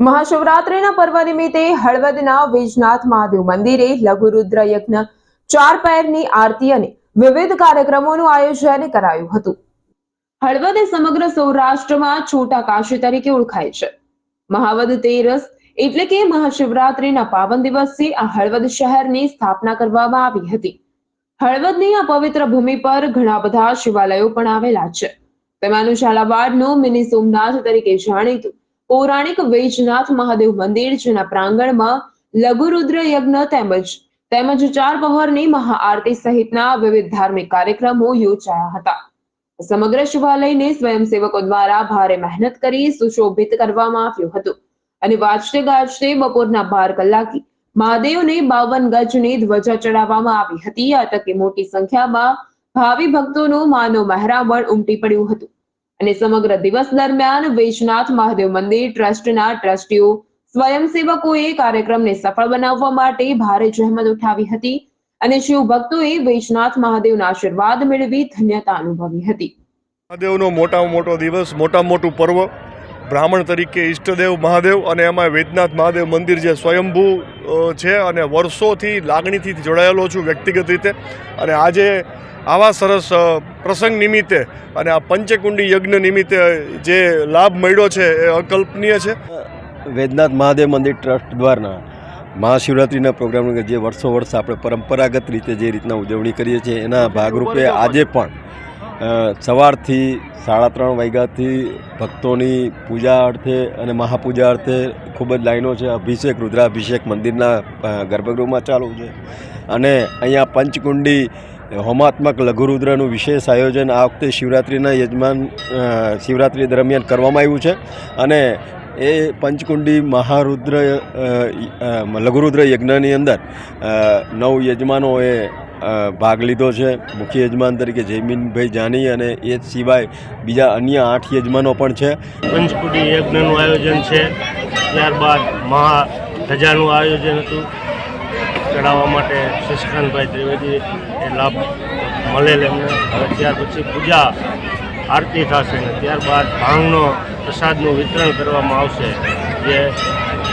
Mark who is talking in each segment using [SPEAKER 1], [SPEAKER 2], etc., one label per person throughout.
[SPEAKER 1] મહાશિવરાત્રિના પર્વ નિમિત્તે હળવદના વિજનાથ મહાદેવ મંદિરે લઘુરુદ્ર યજ્ઞ, ચાર પહેરની આરતી અને વિવિધ કાર્યક્રમોનું આયોજન કરાયું હતું. હળવદ એ સમગ્ર સૌરાષ્ટ્રમાં છોટા કાશી તરીકે ઓળખાય છે. મહાવદ તેરસ એટલે કે મહાશિવરાત્રિના પાવન દિવસે આ હળવદ શહેરની સ્થાપના કરવામાં આવી હતી. હળવદની આ પવિત્ર ભૂમિ પર ઘણા બધા શિવાલયો પણ આવેલા છે. તેમાંનું ઝાલાવાડનું મિની સોમનાથ તરીકે જાણીતું પૌરાણિક વૈજનાથ મહાદેવ મંદિર, જેના પ્રાંગણમાં લઘુરુદ્ર યજ્ઞ તેમજ તેમજ ચાર પહોરની મહાઆરતી સહિતના વિવિધ ધાર્મિક કાર્યક્રમો યોજાયા હતા. સમગ્ર શિવાલયને સ્વયંસેવકો દ્વારા ભારે મહેનત કરી સુશોભિત કરવામાં આવ્યું હતું અને વાજતે ગાજતે બપોરના બાર કલાકે મહાદેવને બાવન ગજની ધ્વજા ચડાવવામાં આવી હતી. આ તકે મોટી સંખ્યામાં ભાવિ ભક્તોનું માનો મહેરામણ ઉમટી પડ્યું હતું. અને સમગ્ર દિવસ દરમિયાન વૈજનાથ મહાદેવ મંદિર ટ્રસ્ટના ટ્રસ્ટીઓ સ્વયંસેવકોએ કાર્યક્રમને સફળ બનાવવા માટે ભારે જહેમત ઉઠાવી હતી અને શિવ ભક્તોએ વૈજનાથ મહાદેવના આશીર્વાદ મેળવી ધન્યતા અનુભવી હતી.
[SPEAKER 2] મહાદેવનો મોટામાં મોટો દિવસ, મોટામાં મોટું પર્વ બ્રાહ્મણ તરીકે ઈષ્ટદેવ મહાદેવ અને એમાં વેદનાથ મહાદેવ મંદિર જે સ્વયંભૂ છે અને વર્ષોથી લાગણીથી જોડાયેલો છું વ્યક્તિગત રીતે. અને આજે આવા સરસ પ્રસંગ નિમિત્તે અને આ પંચકુંડી યજ્ઞ નિમિત્તે જે લાભ મળ્યો છે એ અકલ્પનીય છે.
[SPEAKER 3] વેદનાથ મહાદેવ મંદિર ટ્રસ્ટ દ્વારા મહાશિવરાત્રિના પ્રોગ્રામ જે વર્ષો વર્ષ આપણે પરંપરાગત રીતે જે રીતના ઉજવણી કરીએ છીએ એના ભાગરૂપે આજે પણ સવારથી સાડા ત્રણ વાગ્યાથી ભક્તોની પૂજા અર્થે અને મહાપૂજા અર્થે ખૂબ જ લાઈનો છે. અભિષેક, રુદ્રાભિષેક મંદિરના ગર્ભગૃહમાં ચાલુ છે. અને અહીંયા પંચકુંડી, હોમાત્મક લઘુરુદ્રનું વિશેષ આયોજન આ વખતે શિવરાત્રિના યજમાન શિવરાત્રિ દરમિયાન કરવામાં આવ્યું છે. અને એ પંચકુંડી મહારુદ્ર લઘુરુદ્ર યજ્ઞની અંદર નવ યજમાનોએ ભાગ લીધો છે. મુખ્ય યજમાન તરીકે જયમીનભાઈ જાની અને એ સિવાય બીજા અન્ય આઠ યજમાનો પણ છે.
[SPEAKER 4] પંચકુટી યજ્ઞનું આયોજન છે. ત્યારબાદ મહા ધજાનું આયોજન હતું. ચડાવવા માટે શશિકાંતભાઈ ત્રિવેદી એ લાભ મળેલ એમને. હવે ત્યાર પછી પૂજા આરતી થશે ને ત્યારબાદ ભાંગનો પ્રસાદનું વિતરણ કરવામાં આવશે જે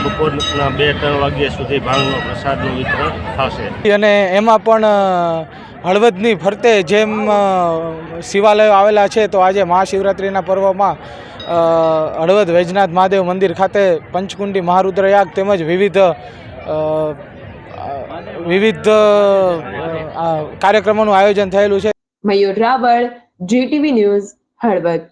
[SPEAKER 4] બપોરના બે ત્રણ વાગ્યા સુધી ભાંગનો પ્રસાદનું વિતરણ થશે.
[SPEAKER 5] અને એમાં પણ હળવદની ફરતે જેમ શિવાલયો આવેલા છે તો આજે મહાશિવરાત્રિના પર્વમાં હળવદ વૈજનાથ મહાદેવ મંદિર ખાતે પંચકુંડી મહારુદ્રયાગ તેમજ વિવિધ વિવિધ આ કાર્યક્રમોનું આયોજન થયેલું છે.
[SPEAKER 1] Mayur Raval GTV news Halvad.